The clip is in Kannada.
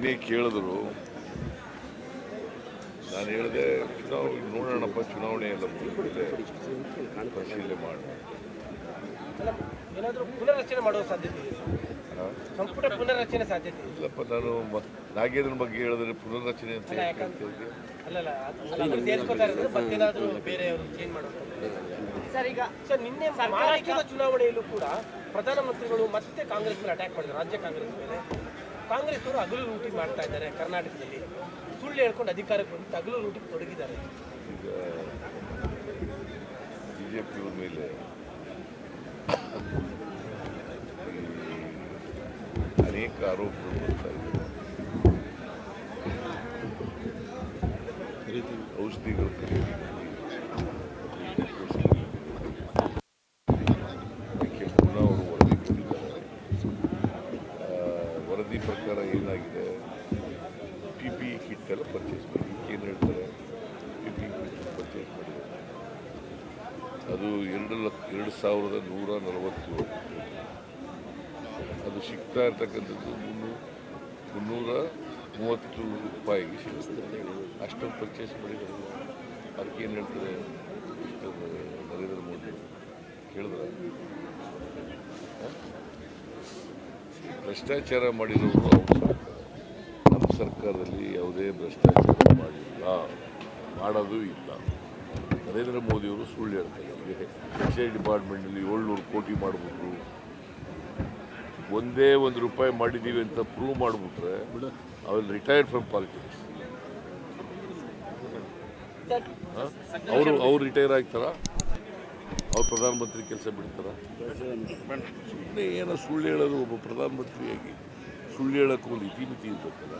ನಿನ್ನೆ ಕೇಳಿದ್ರು. ನಾನು ಹೇಳಿದೆ ಚುನಾವಣೆ ನೋಡೋಣಪ್ಪ ಚುನಾವಣೆ ಎಲ್ಲ ಮುಗಿದಿದೆ ಪರಿಶೀಲನೆ ಮಾಡಿ. ಸಂಪುಟ ಪುನರ್ರಚನೆ ಸಾಧ್ಯತೆ ಇಲ್ಲಪ್ಪ ನಾನು ನಾಗೇಂದ್ರನ ಬಗ್ಗೆ ಹೇಳಿದ್ರೆ ಪುನರ್ರಚನೆ ಅಂತ ಸರ್ ಈಗ ಸರ್ ನಿನ್ನೆ ಮಹಾರಾಷ್ಟ್ರದ ಚುನಾವಣೆಯಲ್ಲೂ ಕೂಡ ಪ್ರಧಾನಮಂತ್ರಿಗಳು ಮತ್ತೆ ಕಾಂಗ್ರೆಸ್ ಮೇಲೆ ಅಟ್ಯಾಕ್ ಮಾಡಿದ್ರು ರಾಜ್ಯ ಕಾಂಗ್ರೆಸ್ ಮೇಲೆ. ಕಾಂಗ್ರೆಸ್ ಅವರು ಹಗಲು ಲೂಟಿ ಮಾಡ್ತಾ ಇದ್ದಾರೆ ಕರ್ನಾಟಕದಲ್ಲಿ. ಸುಳ್ಳು ಹೇಳ್ಕೊಂಡು ಅಧಿಕಾರಕ್ಕೆ ಬಂದು ಹಗಲು ಲೂಟಿಗೆ ತೊಡಗಿದ್ದಾರೆ. ಈಗ ಬಿ ಜೆ ಪಿಯವ್ರ ಮೇಲೆ ಅನೇಕ ಆರೋಪಗಳು ಬರ್ತಾ ಇದ್ದಾರೆ ಔಷಧಿಗಳು ಖರೀದಿ ವರದಿ ಪ್ರಕಾರ ಏನಾಗಿದೆ? ಪಿ ಪಿ ಕಿಟ್ ಎಲ್ಲ ಪರ್ಚೇಸ್ ಮಾಡಿ. ಏನು ಹೇಳ್ತಾರೆ? ಪಿ ಪಿ ಕಿಟ್ ಪರ್ಚೇಸ್ ಮಾಡಿ. ಅದು ಎರಡು ಲಕ್ಷ, ಎರಡು ಸಾವಿರದ ನೂರ ನಲವತ್ತೇಳು ಅದು ಸಿಗ್ತಾ ಇರ್ತಕ್ಕಂಥದ್ದು ಮುನ್ನೂರು ಮುನ್ನೂರ ಮೂವತ್ತು ರೂಪಾಯಿಗೆ ಸಿಗುತ್ತೆ. ಅಷ್ಟೊಂದು ಪರ್ಚೇಸ್ ಮಾಡಿದ್ರು ಅದಕ್ಕೆ ಏನು ಹೇಳ್ತಾರೆ? ಮಿಸ್ಟರ್ ನರೇಂದ್ರ ಮೋದಿ ಕೇಳಿದ್ರ ಭ್ರಷ್ಟಾಚಾರ ಮಾಡಿರೋರು ಅವ್ರ ನಮ್ಮ ಸರ್ಕಾರದಲ್ಲಿ ಯಾವುದೇ ಭ್ರಷ್ಟಾಚಾರ ಮಾಡಿಲ್ಲ. ಮಾಡೋದು ಇಲ್ಲ. ನರೇಂದ್ರ ಮೋದಿಯವರು ಸುಳ್ಳು ಹೇಳ್ತಾರೆ ನಮಗೆ ಎಕ್ಸೈಸ್ ಡಿಪಾರ್ಟ್ಮೆಂಟಲ್ಲಿ ಏಳ್ನೂರು ಕೋಟಿ ಮಾಡಿಬಿಟ್ರು. ಒಂದೇ ಒಂದು ರೂಪಾಯಿ ಮಾಡಿದ್ದೀವಿ ಅಂತ ಪ್ರೂವ್ ಮಾಡಿಬಿಟ್ರೆ ಅವ್ರು ರಿಟೈರ್ಡ್ ಫ್ರಮ್ ಪಾಲಿಟಿಕ್ಸ್ ಅವರು ಅವ್ರು ರಿಟೈರ್ ಆಗ್ತಾರ? ಅವ್ರು ಪ್ರಧಾನಮಂತ್ರಿ ಕೆಲಸ ಬಿಡ್ತಾರ? ಸುಮ್ಮನೆ ಏನೋ ಸುಳ್ಳು ಹೇಳೋದು ಒಬ್ಬ ಪ್ರಧಾನಮಂತ್ರಿಯಾಗಿ ಸುಳ್ಳು ಹೇಳೋಕ್ಕೂ ಒಂದು ಇತಿಮಿತಿ ಇರ್ಬೇಕಲ್ಲ